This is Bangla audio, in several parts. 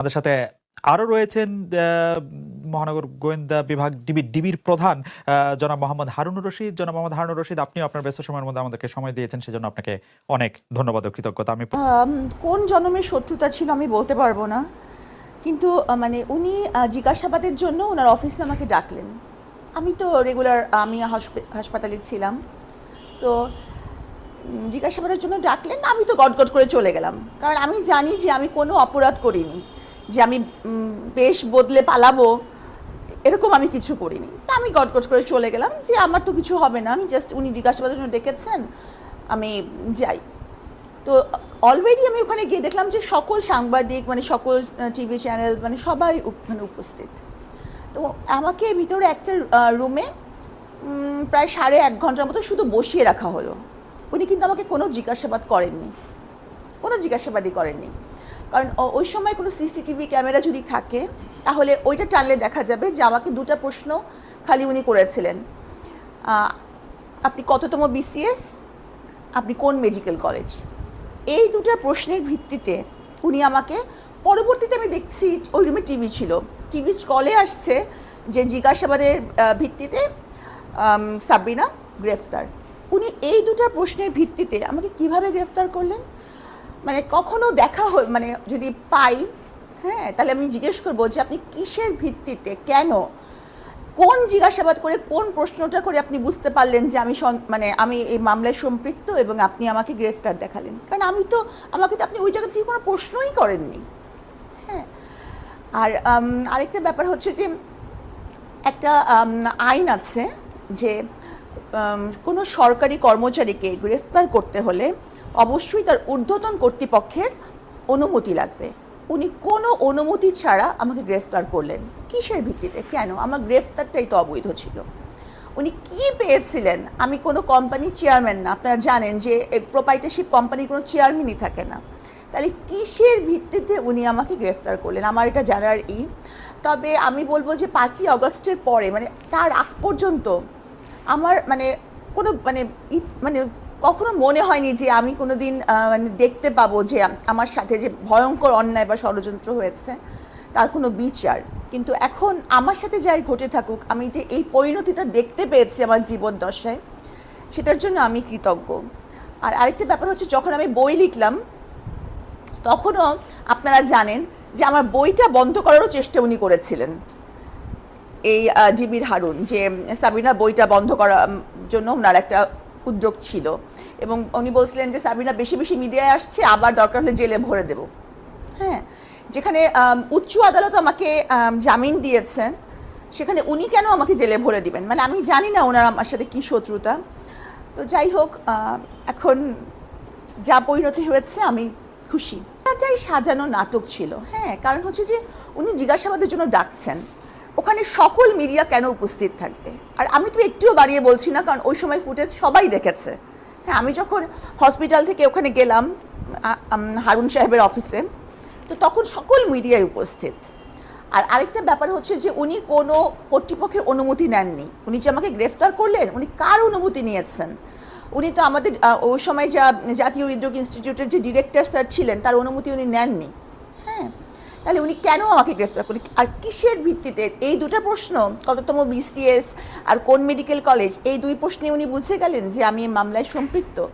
আমাদের সাথে আরও রয়েছেন মহানগর গোয়েন্দা বিভাগ ডিবি, ডিবির প্রধান জনাব মোহাম্মদ হারুনুর রশিদ। জনাব মোহাম্মদ হারুনুর রশিদ, আপনিও আপনার ব্যস্ত সময়ের মধ্যে আমাদেরকে সময় দিয়েছেন, সেজন্য আপনাকে অনেক ধন্যবাদ ও কৃতজ্ঞতা। আমি কোন জন্মের শত্রুতা ছিল আমি বলতে পারব না, কিন্তু মানে উনি জিজ্ঞাসাবাদের জন্য ওনার অফিসে আমাকে ডাকলেন। আমি তো রেগুলার আমি হাসপা- হাসপাতালে ছিলাম, তো জিজ্ঞাসাবাদের জন্য ডাকলেন, আমি তো গট করে চলে গেলাম। কারণ আমি জানি যে আমি কোনো অপরাধ করিনি। যে আমি বেশ বদলে পালাবো, এরকম আমি কিছু করিনি। তা আমি গটগট করে চলে গেলাম যে আমার তো কিছু হবে না, আমি জাস্ট উনি জিজ্ঞাসাবাদের জন্য ডেকেছেন, আমি যাই। তো অলরেডি আমি ওখানে গিয়ে দেখলাম যে সকল সাংবাদিক মানে সকল টিভি চ্যানেল মানে সবাই মানে উপস্থিত। তো আমাকে ভিতরে একটা রুমে প্রায় সাড়ে এক ঘণ্টার মতো শুধু বসিয়ে রাখা হলো। উনি কিন্তু আমাকে কোনো জিজ্ঞাসাবাদ করেননি। কোনো জিজ্ঞাসাবাদই করেননি। কারণ ওই সময় কোনো সিসিটিভি ক্যামেরা যদি থাকে তাহলে ওইটা টানলে দেখা যাবে যে আমাকে দুটো প্রশ্ন খালি উনি করেছিলেন। আপনি কততম বিসিএস আপনি কোন মেডিকেল কলেজ? এই দুটো প্রশ্নের ভিত্তিতে উনি আমাকে পরবর্তীতে আমি দেখছি ওই রুমে টিভি ছিল। টিভি কলে আসছে যে জিজ্ঞাসাবাদের ভিত্তিতে আম, সাবরিনা গ্রেফতার। উনি এই দুটো প্রশ্নের ভিত্তিতে আমাকে কীভাবে গ্রেফতার করলেন? মানে কখনো দেখা হয় মানে যদি পাই হ্যাঁ তাহলে আমি জিজ্ঞেস করব যে আপনি কিসের ভিত্তিতে, কেন? কোন জিজ্ঞাসাবাদ করে, কোন প্রশ্নটা করে আপনি বুঝতে পারলেন যে আমি মানে আমি এই মামলায় সম্পৃক্ত এবং আপনি আমাকে গ্রেফতার দেখালেন? কারণ আমি তো আমাকে তো আপনি ওই জায়গা থেকে কোনো প্রশ্নই করেননি। হ্যাঁ। আর আরেকটা ব্যাপার হচ্ছে যে একটা আইন আছে যে কোনো সরকারি কর্মচারীকে গ্রেফতার করতে হলে অবশ্যই তার ঊর্ধ্বতন কর্তৃপক্ষের অনুমতি লাগবে। উনি কোনো অনুমতি ছাড়া আমাকে গ্রেফতার করলেন। কিসের ভিত্তিতে? কেন? আমার গ্রেফতারটাই তো অবৈধ ছিল। উনি কি পেয়েছিলেন? আমি কোনো কোম্পানির চেয়ারম্যান না। আপনারা জানেন যে প্রোপাইটারশিপ কোম্পানির কোনো চেয়ারম্যানই থাকে না। তাহলে কিসের ভিত্তিতে উনি আমাকে গ্রেফতার করলেন? আমার এটা জানার ই। তবে আমি বলব যে পাঁচই আগস্টের পরে মানে তার আগ পর্যন্ত আমার মানে কোনো মানে মানে কখনো মনে হয়নি যে আমি কোনো দিন মানে দেখতে পাবো যে আমার সাথে যে ভয়ঙ্কর অন্যায় বা ষড়যন্ত্র হয়েছে, তার কোনো বিচার। কিন্তু এখন আমার সাথে যাই ঘটে থাকুক, আমি যে এই পরিণতিটা দেখতে পেয়েছি আমার জীবন দশায় সেটার জন্য আমি কৃতজ্ঞ। আর আরেকটা ব্যাপার হচ্ছে, যখন আমি বই লিখলাম, তখনও আপনারা জানেন যে আমার বইটা বন্ধ করারও চেষ্টা উনি করেছিলেন। এই জিবির হারুন, যে সাবিনার বইটা বন্ধ করার জন্য ওনার একটা উদ্যোগ ছিল। এবং উনি বলছিলেন যে সাবিনা বেশি বেশি মিডিয়ায় আসছে, আবার দরকার হলে জেলে ভরে দেব। হ্যাঁ যেখানে উচ্চ আদালত আমাকে জামিন দিয়েছেন, সেখানে উনি কেন আমাকে জেলে ভরে দিবেন? মানে আমি জানি না ওনার আমার সাথে কী শত্রুতা। তো যাই হোক এখন যা পরিণতি হয়েছে, আমি খুশি। এটাই সাজানো নাটক ছিল হ্যাঁ কারণ হচ্ছে যে, উনি জিজ্ঞাসাবাদের জন্য ডাকছেন। ওখানে সকল মিডিয়া কেন উপস্থিত থাকবে? আর আমি তো একটুও বাড়িয়ে বলছি না, কারণ ওই সময় ফুটেজ সবাই দেখেছে। হ্যাঁ আমি যখন হসপিটাল থেকে ওখানে গেলাম হারুন সাহেবের অফিসে, তো তখন সকল মিডিয়ায় উপস্থিত। আর আরেকটা ব্যাপার হচ্ছে যে উনি কোনো কর্তৃপক্ষের অনুমতি নেননি। উনি যে আমাকে গ্রেফতার করলেন, উনি কার অনুমতি নিয়েছেন? উনি তো আমাদের ওই সময় যা জাতীয় হৃদরোগ ইনস্টিটিউটের যে ডিরেক্টর স্যার ছিলেন, তার অনুমতি উনি নেননি। তাহলে উনি কেন আমাকে গ্রেফতার করলেন? আর কিসের ভিত্তিতে? এই দুটো প্রশ্ন, কততম বিসিএস আর কোন মেডিকেল কলেজ এই দুই প্রশ্নে উনি বুঝে গেলেন যে আমি মামলায় সম্পৃক্ত।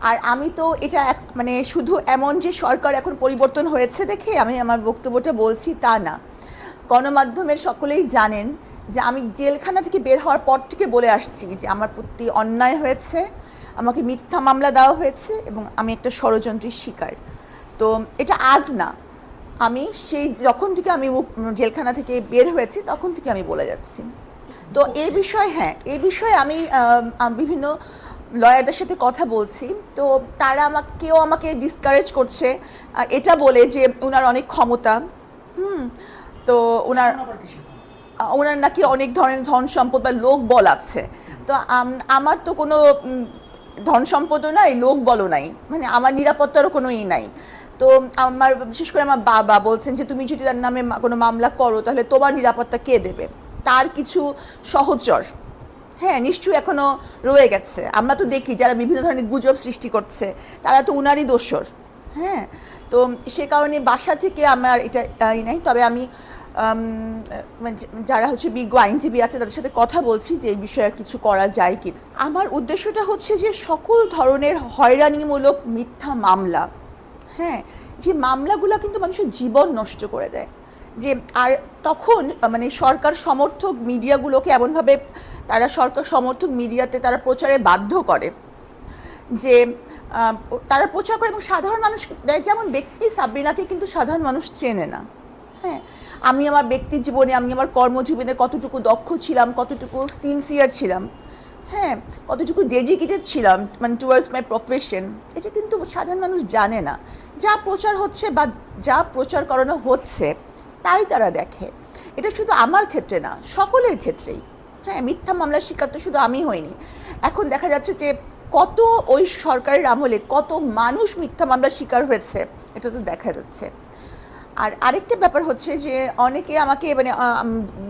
আর আমি তো এটা এক- মানে শুধু এমন যে সরকার এখন পরিবর্তন হয়েছে দেখে আমি আমার বক্তব্যটা বলছি তা না। গণমাধ্যমের সকলেই জানেন যে আমি জেলখানা থেকে বের হওয়ার পর থেকে বলে আসছি যে আমার প্রতি অন্যায় হয়েছে, আমাকে মিথ্যা মামলা দেওয়া হয়েছে এবং আমি একটা ষড়যন্ত্রের শিকার। তো এটা আজ না আমি সেই যখন থেকে আমি জেলখানা থেকে বের হয়েছি তখন থেকে আমি বলে যাচ্ছি। তো এই বিষয়ে হ্যাঁ এই বিষয়ে আমি বিভিন্ন লয়ারদের সাথে কথা বলছি। তো তারা আমাকে কেউ আমাকে ডিসকারেজ করছে আর এটা বলে যে ওনার অনেক ক্ষমতা। হুম তো ওনার ওনার নাকি অনেক ধরনের ধন সম্পদ বা লোক বল আছে। তো আমার তো কোনো ধন সম্পদও নাই লোক বলও নাই। মানে আমার নিরাপত্তারও কোনো ই নাই। তো আমার, বিশেষ করে আমার বাবা বলছেন যে, তুমি যদি তার নামে কোনো মামলা করো, তাহলে তোমার নিরাপত্তা কে দেবে? তার কিছু সহচর হ্যাঁ নিশ্চয়ই এখনও রয়ে গেছে। আমরা তো দেখি যারা বিভিন্ন ধরনের গুজব সৃষ্টি করছে, তারা তো উনারই দোষর হ্যাঁ? তো সে কারণে বাসা থেকে আমার এটা আই নাই। তবে আমি মানে যারা হচ্ছে বিজ্ঞ আইনজীবী আছে, তাদের সাথে কথা বলছি যে, এই বিষয়ে কিছু করা যায় কি। আমার উদ্দেশ্যটা হচ্ছে যে, সকল ধরনের হয়রানিমূলক মিথ্যা মামলা হ্যাঁ যে মামলাগুলো কিন্তু মানুষের জীবন নষ্ট করে দেয়। যে আর তখন মানে সরকার সমর্থক মিডিয়াগুলোকে এমনভাবে তারা সরকার সমর্থক মিডিয়াতে তারা প্রচারে বাধ্য করে। যে তারা প্রচার করে এবং সাধারণ মানুষ যেমন ব্যক্তি সাবরিনাকে কিন্তু সাধারণ মানুষ চেনে না। হ্যাঁ আমি আমার ব্যক্তি জীবনে, আমি আমার কর্মজীবনে কতটুকু দক্ষ ছিলাম, কতটুকু সিনসিয়ার ছিলাম। হ্যাঁ কতটুকু ডেডিকেটেড ছিলাম মানে টুয়ার্ডস মাই প্রফেশন এটা কিন্তু সাধারণ মানুষ জানে না। যা প্রচার হচ্ছে বা যা প্রচার করানো হচ্ছে, তাই তারা দেখে। এটা শুধু আমার ক্ষেত্রে না, সকলের ক্ষেত্রেই। হ্যাঁ মিথ্যা মামলার শিকার তো শুধু আমি হইনি। এখন দেখা যাচ্ছে যে কত ওই সরকারের আমলে কত মানুষ মিথ্যা মামলার শিকার হয়েছে, এটা তো দেখা যাচ্ছে। আর আরেকটা ব্যাপার হচ্ছে যে অনেকে আমাকে মানে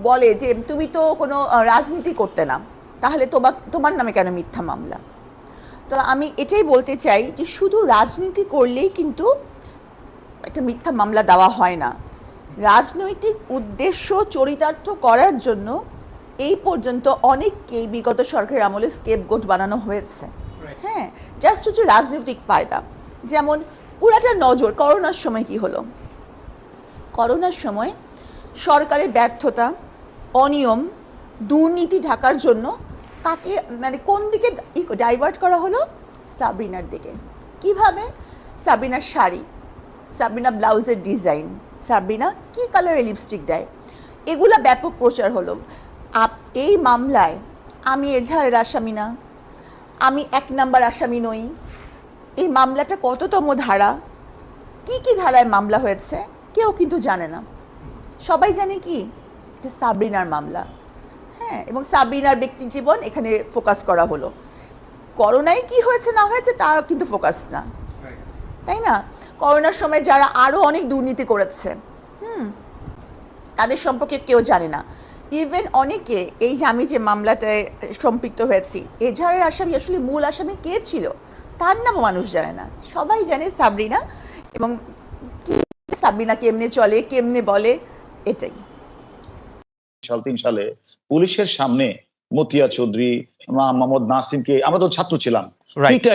বলে যে তুমি তো কোনো রাজনীতি করতে না। তাহলে তোমার তোমার নামে কেন মিথ্যা মামলা? তো আমি এটাই বলতে চাই যে শুধু রাজনীতি করলেই কিন্তু একটা মিথ্যা মামলা দেওয়া হয় না। রাজনৈতিক উদ্দেশ্য চরিতার্থ করার জন্য এই পর্যন্ত অনেককেই বিগত সরকারের আমলে স্কেপগোট বানানো হয়েছে। হ্যাঁ জাস্ট হচ্ছে রাজনৈতিক ফায়দা। যেমন পুরাটা নজর করোনার সময় কি হলো? করোনার সময় সরকারের ব্যর্থতা অনিয়ম দুর্নীতি ঢাকার জন্য কাকে মানে কোন দিকে ডাইভার্ট করা হলো? সাবরিনার দিকে। কীভাবে? সাবরিনার শাড়ি, সাবরিনা ব্লাউজের ডিজাইন সাবরিনা কি কালারের লিপস্টিক দেয়? এগুলা ব্যাপক প্রচার হলো। আপ, এই মামলায় আমি এজাহারের আসামি না। আমি এক নাম্বার আসামি নই। এই মামলাটা কততম ধারা? কি কি ধারায় মামলা হয়েছে? কেউ কিন্তু জানে না। সবাই জানে কি? এটা সাবরিনার মামলা। হ্যাঁ এবং সাবরিনার ব্যক্তি জীবন এখানে ফোকাস করা হলো। করোনায় কি হয়েছে না হয়েছে তার কিন্তু ফোকাস না। তাই না? করোনার সময় যারা আরও অনেক দুর্নীতি করেছে, হুম, তাদের সম্পর্কে কেউ জানে না। ইভেন অনেকে, এই যে আমি যে মামলাটায় সম্পৃক্ত হয়েছি, এজাহারের আসামি আসলে মূল আসামি কে ছিল? তার নামও মানুষ জানে না। সবাই জানে সাবরিনা এবং সাবরিনা কেমনে চলে, কেমনে বলে, এটাই। সাল তিন সালে পুলিশের সামনে মতিয়া চৌধুরী মোহাম্মদ নাসিমকে আমরা তো ছাত্র ছিলাম। Right.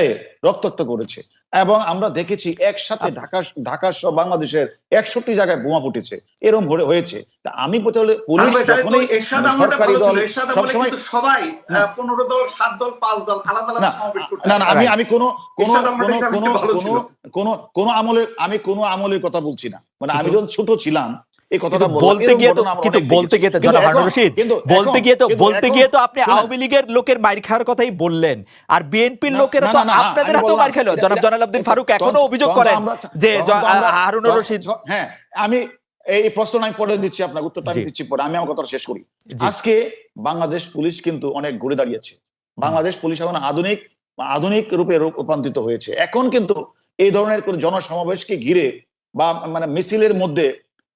রক্তাক্ত করেছে। এবং আমরা দেখেছি একসাথে ঢাকা ঢাকা সহ বাংলাদেশের একষট্টি জায়গায় বোমা ফুটেছে। এরকম হয়ে- হয়েছে। তা আমি বলতে হলে পুলিশ যখনই সরকারি দল সবসময় সবাই পনেরো দল সাত দল পাঁচ দল আলাদা আলাদা না, না না আমি আমি কোনো কোনো কোনো কোনো কোনো কোনো আমলের আমি কোনো আমলের কথা বলছি না। মানে আমি যখন ছোট ছিলাম এই কথাটা বলতে গিয়ে তো কিন্তু বলতে গিয়ে তো জনাব রশিদ বলতে গিয়ে তো বলতে গিয়ে তো আপনি আওয়ামী লীগের লোকের মাইর খাওয়ার কথাই বললেন। আর বিএনপির লোকেরা তো না, না, আপনাদের আমি হাতেও বললাম, খেলো। জনাব এটা- জনালউদ্দিন ফারুক এখনও অভিযোগ করেন যে তখন জ- তো আমরা- হারুন রশিদ হ্যাঁ আমি এই প্রশ্ন আমি পরে দিচ্ছি আপনার উত্তরটা আমি দিচ্ছি পরে। আমি আমার কথাটা শেষ করি। আজকে বাংলাদেশ পুলিশ কিন্তু অনেক ঘুরে দাঁড়িয়েছে। বাংলাদেশ পুলিশ এখন আধুনিক আধুনিক রূপে রূপ- রূপান্তরিত হয়েছে। এখন কিন্তু এই ধরনের কোন জনসমাবেশকে ঘিরে বা মানে মিছিলের মধ্যে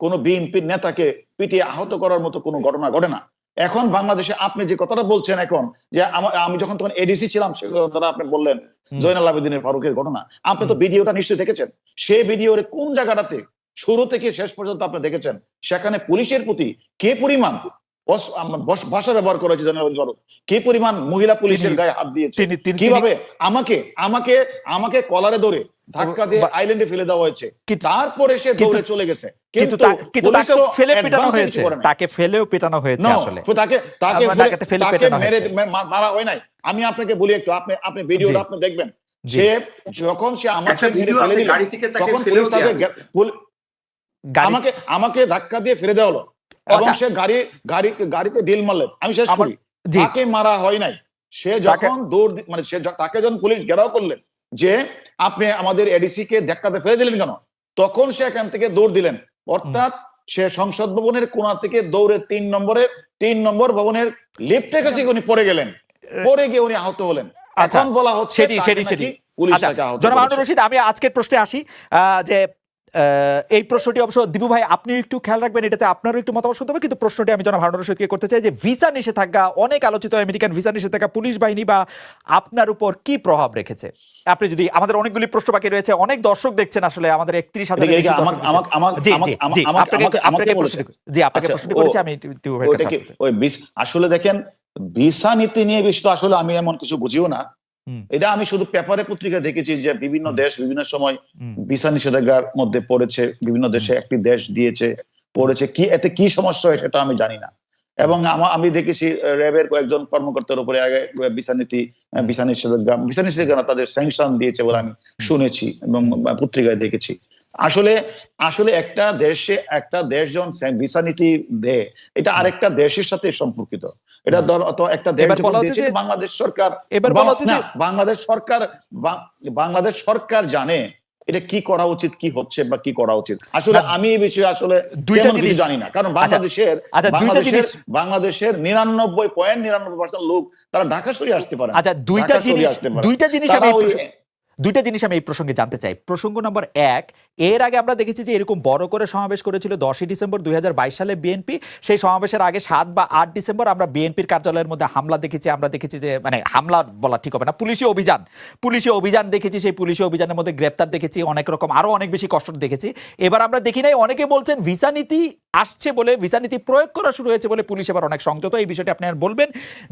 কোনো বিএনপির নেতাকে পিটিয়ে আহত করার মতো কোনো ঘটনা ঘটে না। এখন বাংলাদেশে আপনি যে কথাটা বলছেন এখন যে আমি যখন তখন এডিসি ছিলাম সে কথাটা আপনি বললেন। জয়নাল আবেদিনের ফারুকের ঘটনা। আপনি তো ভিডিওটা নিশ্চয়ই দেখেছেন। সেই ভিডিওর কোন জায়গাটাতে শুরু থেকে শেষ পর্যন্ত আপনি দেখেছেন? সেখানে পুলিশের প্রতি কে পরিমাণ ভাষা ব্যবহার করেছে জয়নাল ফারুক। কে পরিমাণ মহিলা পুলিশের গায়ে হাত দিয়েছে? কীভাবে? আমাকে আমাকে আমাকে কলারে ধরে ধাক্কা দিয়ে আইল্যান্ডে ফেলে দেওয়া হয়েছে। তারপরে সে দৌড়ে চলে গেছে। কিন্তু তা- কিন্তু পুলিশ তাকে ফেলে পেটানো হয়েছে। কিছু করে নাই। তাকে ফেলেও পেটানো হয়েছে আসলে। তাকে তাকে ফেলে- তাকে ফেলে তাকে পেটানো হয়েছে। মারা হয় নাই। আমি আপনাকে বলি একটু আপনি আপনি ভিডিওটা আপনি দেখবেন। সে যখন সে আমাকে মেরে ফেলে দিল তখন পুলিশ তাকে আমাকে আমাকে ধাক্কা দিয়ে ফেলে দেওয়া হলো। এবং আচ্ছা। সে গাড়ি গাড়ি গাড়িতে ডিল মারলেন আমি শেষ করি। তাকে মারা হয় নাই। সে যখন দৌড় মানে সে তাকে যখন পুলিশ ঘেরাও করলেন যে আপনি আমাদের এডিসি কে ধাক্কাতে ফেলে দিলেন কেন? তখন সে এখান থেকে দৌড় দিলেন। অর্থাৎ সে সংসদ ভবনের কোনা থেকে দৌড়ে তিন নম্বরের তিন নম্বর ভবনের লিফটের কাছে উনি পড়ে গেলেন। পড়ে গিয়ে উনি আহত হলেন। আচ্ছা, এখন বলা হচ্ছে সেটি সেটি আচ্ছা জনাব। রশিদ আমি আজকের প্রশ্নে আসি আহ, যে এই প্রশ্নটি অবশ্য দিবু ভাই আপনি একটু খেয়াল রাখবেন এটাতে আপনারও একটু মতামত শুনতে হবে। কিন্তু প্রশ্নটি আমি জনাব হারুন রশিদকে করতে চাই যে ভিসা নিষেধাজ্ঞা অনেক আলোচিত আমেরিকান ভিসা নিষেধাজ্ঞা পুলিশ বাহিনী বা আপনার উপর কি প্রভাব রেখেছে? আপনি যদি আমাদের অনেকগুলি প্রশ্ন বাকি রয়েছে অনেক দর্শক দেখছেন আসলে আমাদের একত্রিশ হাজার জি আপনাকে আচ্ছা, প্রশ্নটি করেছি আমি আসলে দেখেন ভিসা নীতি নিয়ে বেশি তো আসলে আমি এমন কিছু বুঝিও না। এটা আমি শুধু পেপারে পত্রিকায় দেখেছি যে বিভিন্ন দেশ বিভিন্ন সময়। ভিসা নিষেধাজ্ঞার মধ্যে পড়েছে বিভিন্ন দেশে একটি দেশ দিয়েছে পড়েছে। কি এতে কি সমস্যা হয় সেটা আমি জানি না। এবং আমি দেখেছি র্যাবের কয়েকজন কর্মকর্তার উপরে আগে ভিসা নীতি ভিসা নিষেধাজ্ঞা ভিসা নিষেধাজ্ঞা তাদের স্যাংশন দিয়েছে বলে আমি শুনেছি এবং পত্রিকায় দেখেছি। আসলে আসলে একটা দেশে একটা দেশ যখন ভিসা নীতি দেয় এটা আরেকটা দেশের সাথে সম্পর্কিত। এটা ধর তো একটা বাংলাদেশ সরকার বাংলাদেশ সরকার বাংলাদেশ সরকার জানে এটা কি করা উচিত কি হচ্ছে বা কি করা উচিত। আসলে আমি এই বিষয়ে আসলে তেমন কিছু জানি না কারণ বাংলাদেশের আচ্ছা, বাংলাদেশের বাংলাদেশের নিরানব্বই পয়েন্ট নিরানব্বই পার্সেন্ট লোক তারা ঢাকা সরিয়ে আসতে পারে। আচ্ছা দুইটা জিনিস আসতে পারে। দুইটা জিনিস আমি দুইটা জিনিস আমি এই প্রসঙ্গে জানতে চাই। প্রসঙ্গ নম্বর এক, এর আগে আমরা দেখেছি যে এরকম বড় করে সমাবেশ করেছিল দশই ডিসেম্বর দুই হাজার বাইশ সালে বিএনপি সেই সমাবেশের আগে সাত বা আট ডিসেম্বর আমরা বিএনপির কার্যালয়ের মধ্যে হামলা দেখেছি, আমরা দেখেছি যে মানে হামলা বলা ঠিক হবে না, পুলিশি অভিযান। পুলিশি অভিযান দেখেছি, সেই পুলিশি অভিযানের মধ্যে গ্রেপ্তার দেখেছি, অনেক রকম আরও অনেক বেশি কষ্ট দেখেছি। এবার আমরা দেখি নাই, অনেকে বলছেন ভিসা নীতি আসছে বলে ভিসা নীতি প্রয়োগ করা শুরু হয়েছে বলে পুলিশ এবার অনেক সংযত। এই বিষয়টি আপনি আর বলবেন।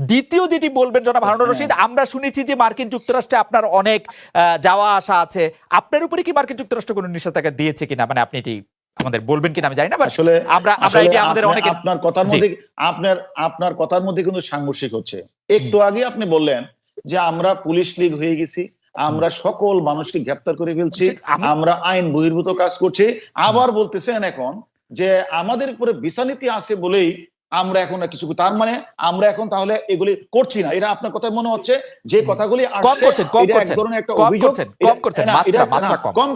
দ্বিতীয় যেটি বলবেন জনাব হারুন রশিদ আমরা শুনেছি যে মার্কিন যুক্তরাষ্ট্রে আপনার অনেক যাওয়া আসা আছে। আপনার উপরে কি মার্কিন যুক্তরাষ্ট্র কোনো নিষেধাজ্ঞা দিয়েছে কিনা? মানে আপনি এটি আমাদের বলবেন কিনা আমি জানি না আসলে আমরা আমরা এটি আমাদের অনেকে আপনার কথার মধ্যে আপনার আপনার কথার মধ্যে কিন্তু সাংঘর্ষিক হচ্ছে। একটু আগে আপনি বললেন যে আমরা পুলিশ লীগ হয়ে গেছি আমরা সকল মানুষকে গ্রেপ্তার করে ফেলছি আমরা আইন বহির্ভূত কাজ করছি। আবার বলতেছেন এখন যে আমাদের উপরে ভিসা নীতি আছে বলেই আমরা এখন কিছু তার মানে আমরা এখন তাহলে এগুলি করছি না। এটা আপনার কথা মনে হচ্ছে যে কথাগুলি কম এক ধরনের একটা অভিযোগ।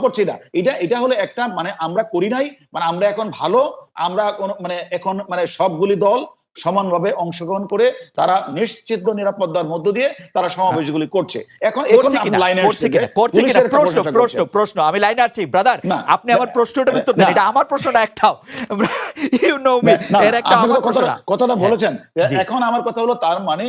করছি না। এটা এটা হলো একটা মানে আমরা করি নাই মানে আমরা এখন ভালো আমরা মানে এখন মানে সবগুলি দল সমানভাবে অংশগ্রহণ করে তারা নিশ্চিত নিরাপত্তার মধ্য দিয়ে তারা সমাবেশগুলি করছে। এখন এখন লাইনে করছে কিনা? করছে কিনা? প্রশ্ন প্রশ্ন প্রশ্ন আমি লাইনে আসছি। ব্রাদার আপনি আমার প্রশ্নটার উত্তর দেন। এটা আমার প্রশ্নটা একটাও ইউ নো মি এর একটা আমার কথাটা বলেছেন। এখন আমার কথা হলো তার মানে